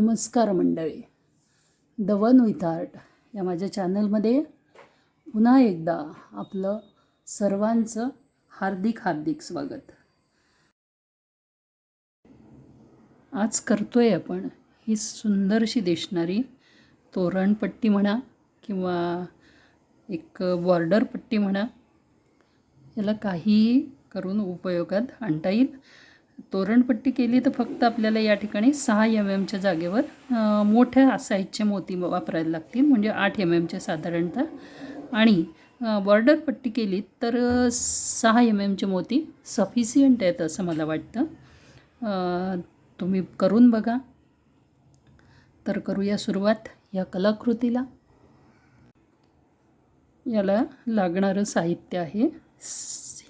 नमस्कार मंडळी. The one with art या माझ्या चॅनलमध्ये पुन्हा एकदा आपलं सर्वांचं हार्दिक हार्दिक स्वागत. आज करतोय आपण ही सुंदरशी दिसणारी तोरणपट्टी म्हणा किंवा एक बॉर्डर पट्टी म्हणा याला काहीही करून उपयोगात आणता येईल. तोरणपट्टी केली तर फक्त आपल्याला या ठिकाणी सहा एम एमच्या जागेवर मोठ्या साईजचे मोती वापरायला लागतील. म्हणजे आठ एम एमचे साधारणतः. आणि बॉर्डर पट्टी केली तर सहा एम एमचे मोती सफिशियंट आहेत असं मला वाटतं. तुम्ही करून बघा. तर करूया सुरुवात या कलाकृतीला. याला लागणारं साहित्य आहे.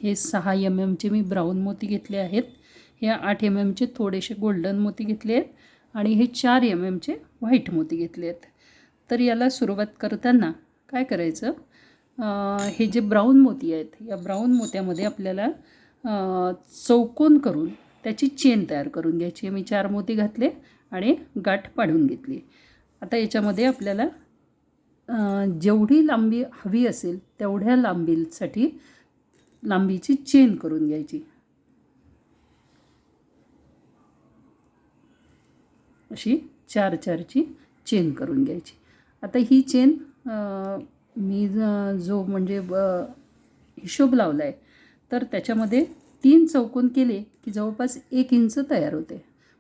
हे सहा एम एमचे मी ब्राऊन मोती घेतले आहेत. हे आठ एम एमचे थोडेसे गोल्डन मोती घेतले आहेत आणि हे चार एम एमचे व्हाईट मोती घेतले आहेत. तर याला सुरुवात करताना काय करायचं? हे जे ब्राऊन मोती आहेत या ब्राऊन मोत्यामध्ये आपल्याला चौकोन करून त्याची चेन तयार करून घ्यायची. मी चार मोती घातले आणि गाठ पाडून घेतली. आता याच्यामध्ये आपल्याला जेवढी लांबी हवी असेल तेवढ्या लांबीसाठी लांबीची चेन करून घ्यायची. अशी चार चारची चेन करून घ्यायची. आता ही चेन मी जो म्हणजे ब- हिशोब लावला आहे तर त्याच्यामध्ये तीन चौकोन केले की जवळपास एक इंच तयार होते.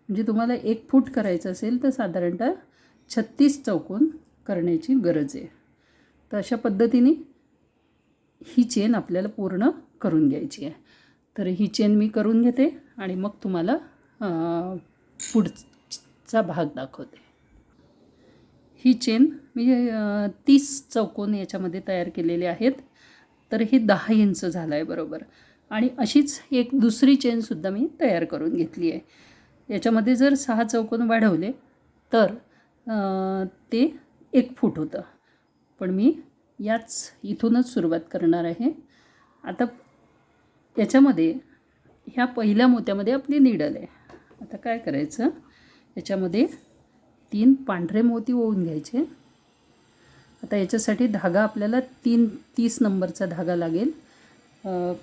म्हणजे तुम्हाला एक फूट करायचं असेल तर साधारणतः छत्तीस चौकोन करण्याची गरज आहे. तर अशा पद्धतीने ही चेन आपल्याला पूर्ण करून घ्यायची आहे. तर ही चेन मी करून घेते आणि मग तुम्हाला पुढचं चा भाग दाखवते. ही चेन मी म्हणजे, तीस चौकोन याच्यामध्ये तयार केलेले आहेत. तर हे दहा इंच झालं आहे बरोबर. आणि अशीच एक दुसरी चेनसुद्धा मी तयार करून घेतली आहे. याच्यामध्ये जर सहा चौकोन वाढवले तर ते एक फूट होतं. पण मी याच इथूनच सुरुवात करणार आहे. आता याच्यामध्ये ह्या पहिल्या मोत्यामध्ये आपली निडल आहे. आता काय करायचं? याच्यामध्ये तीन पांढरे मोती ओवून घ्यायचे. आता याच्यासाठी धागा आपल्याला तीन तीस नंबरचा धागा लागेल.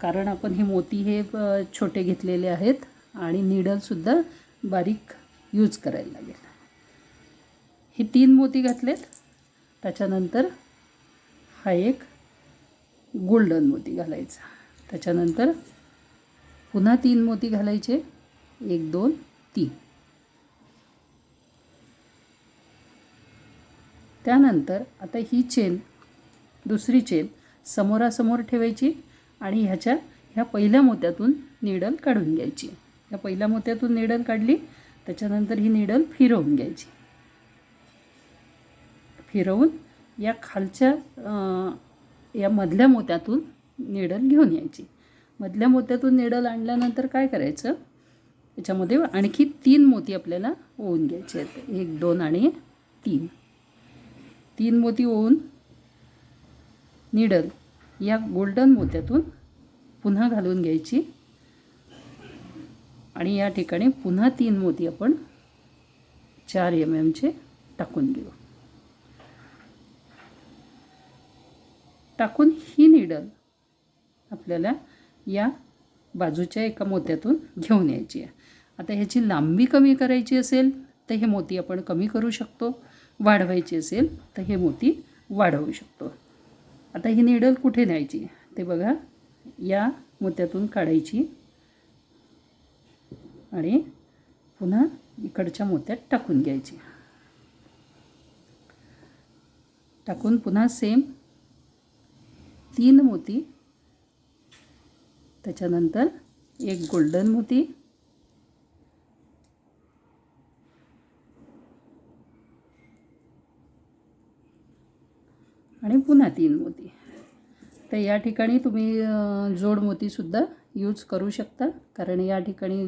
कारण आपण हे मोती हे छोटे घेतलेले आहेत आणि निडलसुद्धा बारीक यूज करायला लागेल. हे तीन मोती घातलेत. त्याच्यानंतर हा एक गोल्डन मोती घालायचा. त्याच्यानंतर पुन्हा तीन मोती घालायचे. एक दोन तीन. त्यानंतर आता ही चेन दुसरी चेन समोरासमोर ठेवायची आणि ह्याच्या ह्या पहिल्या मोत्यातून निडल काढून घ्यायची. ह्या पहिल्या मोत्यातून निडल काढली त्याच्यानंतर ही निडल फिरवून घ्यायची. फिरवून या खालच्या या मधल्या मोत्यातून निडल घेऊन यायची. मधल्या मोत्यातून निडल आणल्यानंतर काय करायचं? त्याच्यामध्ये आणखी तीन मोती आपल्याला ओवून घ्यायचे आहेत. एक दोन आणि तीन. तीन मोती ओवून निडल या गोल्डन मोत्यातून पुन्हा घालून घ्यायची. आणि या ठिकाणी पुन्हा तीन मोती आपण चार एम एमचे टाकून घेऊ. टाकून ही निडल आपल्याला या बाजूच्या एका मोत्यातून घेऊन यायची आहे. आता ह्याची लांबी कमी करायची असेल तर हे मोती आपण कमी करू शकतो. वाढवायची असेल तर हे मोती वाढवू शकतो. आता ही निडल कुठे न्यायची? ते बघा या मोत्यातून काढायची आणि पुन्हा इकडच्या मोत्यात टाकून घ्यायची. टाकून पुन्हा सेम तीन मोती त्याच्यानंतर एक गोल्डन मोती आणि पुन्हा तीन मोती. तर या ठिकाणी तुम्ही जोड मोतीसुद्धा यूज करू शकता. कारण या ठिकाणी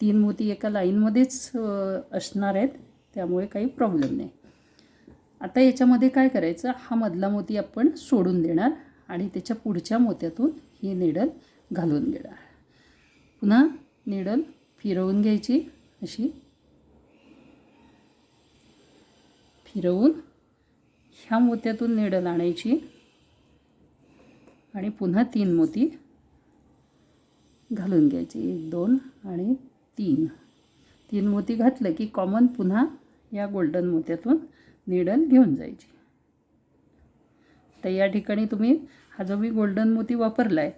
तीन मोती एका लाईनमध्येच असणार आहेत. त्यामुळे काही प्रॉब्लेम नाही. आता याच्यामध्ये काय करायचं? हा मधला मोती आपण सोडून देणार आणि त्याच्या पुढच्या मोत्यातून ही निडल घालून घेणार. पुन्हा निडल फिरवून घ्यायची अशी. फिरवून ह्या मोत्यातून निडल आणायची. आणि पुन्हा तीन मोती घालून घ्यायचे. एक दोन आणि तीन. तीन मोती घातलं की कॉमन पुन्हा या गोल्डन मोत्यातून निडल घेऊन जायची. तर या ठिकाणी तुम्ही हा जो मी गोल्डन मोती वापरला आहे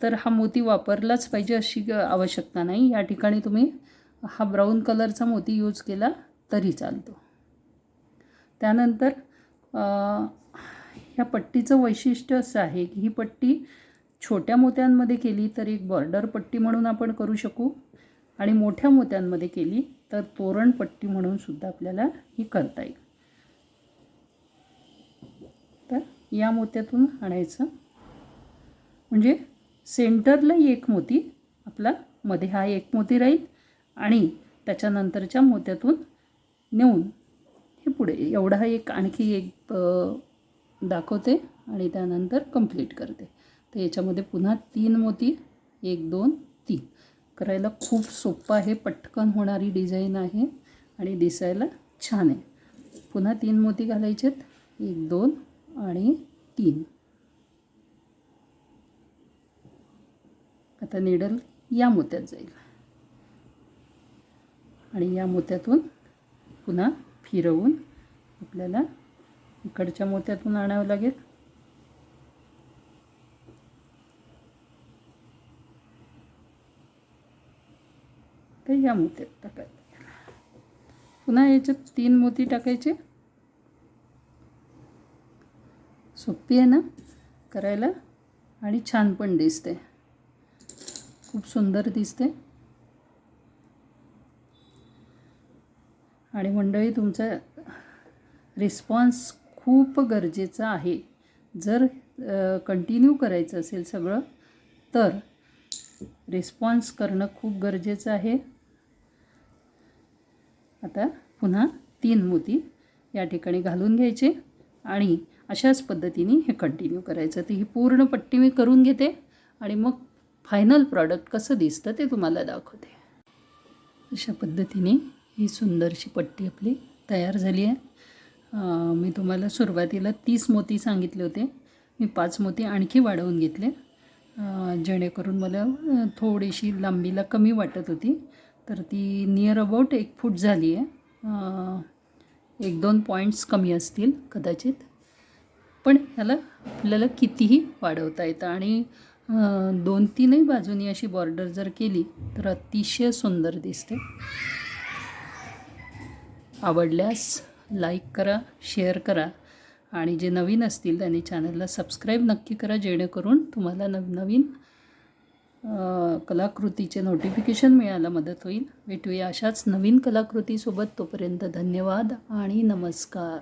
तर हा मोती वापरलाच पाहिजे अशी आवश्यकता नाही. या ठिकाणी तुम्ही हा ब्राऊन कलरचा मोती यूज केला तरी चालतो. त्यानंतर ह्या पट्टीचं वैशिष्ट्य असं आहे की ही पट्टी छोट्या मोत्यांमध्ये केली तर एक बॉर्डर पट्टी म्हणून आपण करू शकू आणि मोठ्या मोत्यांमध्ये केली तर तोरण पट्टी म्हणून सुद्धा आपल्याला ही करता येईल. तर या मोत्यातून आणायचं. म्हणजे सेंटरला एक मोती आपला मध्ये हा एक मोती राहील आणि त्याच्यानंतरच्या मोत्यातून नेऊन हे पुढे एवढा हा एक आणखी एक दाखवते आणि त्यानंतर कंप्लीट करते. तर याच्यामध्ये पुन्हा तीन मोती एक दोन तीन. करायला खूप सोपं आहे पटकन होणारी डिझाईन आहे आणि दिसायला छान आहे. पुन्हा तीन मोती घालायचेत एक दोन आणि तीन. आता निडल या मोत्यात जाईल. आणि या मोत्यातून पुन्हा फिरवून आपल्याला इकडच्या मोत्यातून आणावं लागेल. तर या मोत्यात टाकायचं. पुन्हा याच्यात तीन मोती टाकायचे. सोपी आहे ना करायला? आणि छान पण दिसते. खूप सुंदर दिसते. आणि मंडळी तुमचा रिस्पॉन्स खूप गरजेचा आहे. जर कंटिन्यू करायचं असेल सगळं तर रिस्पॉन्स करणं खूप गरजेचं आहे. आता पुन्हा तीन मोती या ठिकाणी घालून घ्यायचे आणि अशाच पद्धतीने हे कंटिन्यू करायचं. ती ही पूर्ण पट्टी मी करून घेते आणि मग फायनल प्रॉडक्ट कसं दिसतं ते तुम्हाला दाखवते. अशा पद्धतीने ही सुंदरशी पट्टी आपली तयार झाली आहे. मी तुम्हाला सुरुवातीला तीस मोती सांगितले होते. मी पाच मोती आणखी वाढवून घेतले. जेणेकरून मला थोडीशी लांबीला कमी वाटत होती. तर ती नियर अबाउट एक फूट झाली आहे. एक दोन पॉईंट्स कमी असतील कदाचित. पण ह्याला आपल्याला कितीही वाढवता येतं. आणि दोन तीनही बाजूनी अशी बॉर्डर जर केली तर अतिशय सुंदर दिसते. आवडल्यास लाईक करा शेअर करा आणि जे नवीन असतील त्यांनी चॅनलला सबस्क्राईब नक्की करा जेणेकरून तुम्हाला नवनवीन नवीन कलाकृतीचे नोटिफिकेशन मिळायला मदत होईल. भेटूया अशाच नवीन कलाकृतीसोबत. तोपर्यंत धन्यवाद आणि नमस्कार.